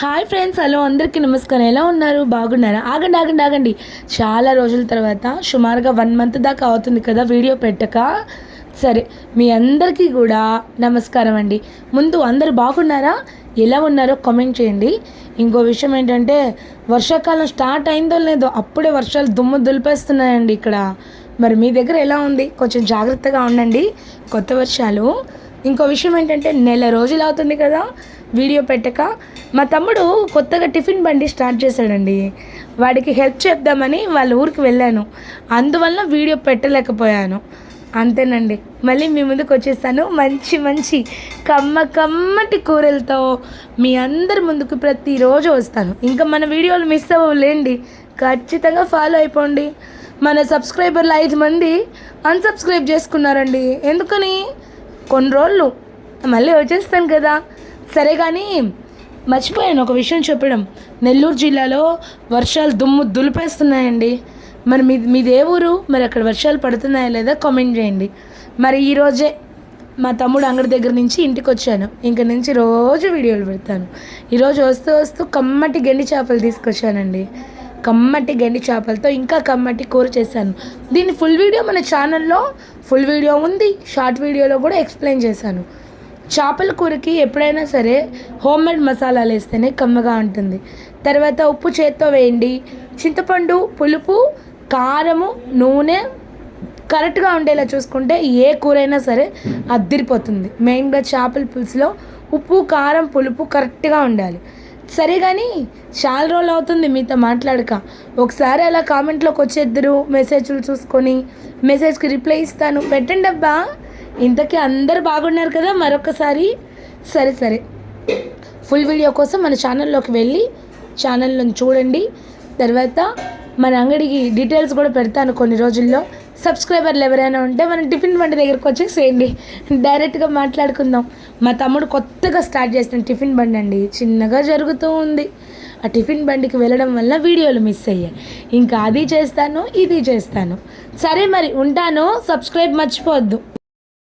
Hi friends hello అందరికీ నమస్కారం. ఎలా ఉన్నారు? బాగున్నారా? ఆగండి ఆగండి ఆగండి. చాలా రోజుల తర్వాత సుమారుగా వన్ మంత్ దాకా అవుతుంది కదా వీడియో పెట్టక. సరే మీ అందరికీ కూడా నమస్కారం అండి. ముందు అందరు బాగున్నారా? ఎలా ఉన్నారో కామెంట్ చేయండి. ఇంకో విషయం ఏంటంటే వర్షాకాలం స్టార్ట్ అయిందో లేదో అప్పుడే వర్షాలు దుమ్ము దులిపేస్తున్నాయండి ఇక్కడ. మరి మీ దగ్గర ఎలా ఉంది? కొంచెం జాగ్రత్తగా ఉండండి. కొత్త వర్షాలు. ఇంకో విషయం ఏంటంటే నెల రోజులు అవుతుంది కదా వీడియో పెట్టక. మా తమ్ముడు కొత్తగా టిఫిన్ బండి స్టార్ట్ చేశాడండి. వాడికి హెల్ప్ చేద్దామని వాళ్ళ ఊరికి వెళ్ళాను. అందువల్ల వీడియో పెట్టలేకపోయాను. అంతేనండి. మళ్ళీ మీ ముందుకు వచ్చేస్తాను. మంచి మంచి కమ్మ కమ్మటి కూరలతో మీ అందరి ముందుకు ప్రతిరోజు వస్తాను. ఇంకా మన వీడియోలు మిస్ అవ్వలేండి. ఖచ్చితంగా ఫాలో అయిపోండి. మన సబ్స్క్రైబర్లు ఐదు మంది అన్సబ్స్క్రైబ్ చేసుకున్నారండి. ఎందుకని? కొన్ని రోజులు మళ్ళీ వచ్చేస్తాను కదా. సరే కానీ మర్చిపోయాను ఒక విషయం చెప్పడం. నెల్లూరు జిల్లాలో వర్షాలు దుమ్ము దులిపేస్తున్నాయండి. మరి మీ మీది ఏ ఊరు? మరి అక్కడ వర్షాలు పడుతున్నాయా లేదా కామెంట్ చేయండి. మరి ఈరోజే మా తమ్ముడు అంగడి దగ్గర నుంచి ఇంటికి వచ్చాను. ఇంక నుంచి రోజు వీడియోలు పెడతాను. ఈరోజు వస్తూ వస్తూ కమ్మటి గండి చేపలు తీసుకొచ్చానండి. కమ్మటి గండి చేపలతో ఇంకా కమ్మటి కూర చేశాను. దీని ఫుల్ వీడియో మన ఛానల్లో ఫుల్ వీడియో ఉంది. షార్ట్ వీడియోలో కూడా ఎక్స్ప్లెయిన్ చేశాను. చేపల కూరకి ఎప్పుడైనా సరే హోమ్ మేడ్ మసాలాలు వేస్తేనే కమ్మగా ఉంటుంది. తర్వాత ఉప్పు చేత్తో వేయండి. చింతపండు పులుపు కారము నూనె కరెక్ట్గా ఉండేలా చూసుకుంటే ఏ కూరైనా సరే అద్దిరిపోతుంది. మెయిన్గా చేపల పులుసులో ఉప్పు కారం పులుపు కరెక్ట్గా ఉండాలి. సరే కానీ చాలా రోజులు అవుతుంది మీతో మాట్లాడక. ఒకసారి అలా కామెంట్లోకి వచ్చేద్దరు మెసేజ్లు చూసుకొని మెసేజ్కి రిప్లై ఇస్తాను. పెట్టండి అబ్బా. ఇంతకీ అందరు బాగున్నారు కదా మరొకసారి సరే సరే. ఫుల్ వీడియో కోసం మన ఛానల్లోకి వెళ్ళి ఛానల్ని చూడండి. తర్వాత మన అంగడికి డీటెయిల్స్ కూడా పెడతాను కొన్ని రోజుల్లో. సబ్స్క్రైబర్లు ఎవరైనా ఉంటే మనం టిఫిన్ బండి దగ్గరకు వచ్చేసేయండి. డైరెక్ట్గా మాట్లాడుకుందాం. మా తమ్ముడు కొత్తగా స్టార్ట్ చేసిన టిఫిన్ బండి అండి. చిన్నగా జరుగుతూ ఉంది. ఆ టిఫిన్ బండికి వెళ్ళడం వల్ల వీడియోలు మిస్ అయ్యాయి. ఇంకా అది చేస్తాను ఇది చేస్తాను. సరే మరి ఉంటాను. సబ్స్క్రైబ్ మర్చిపోవద్దు.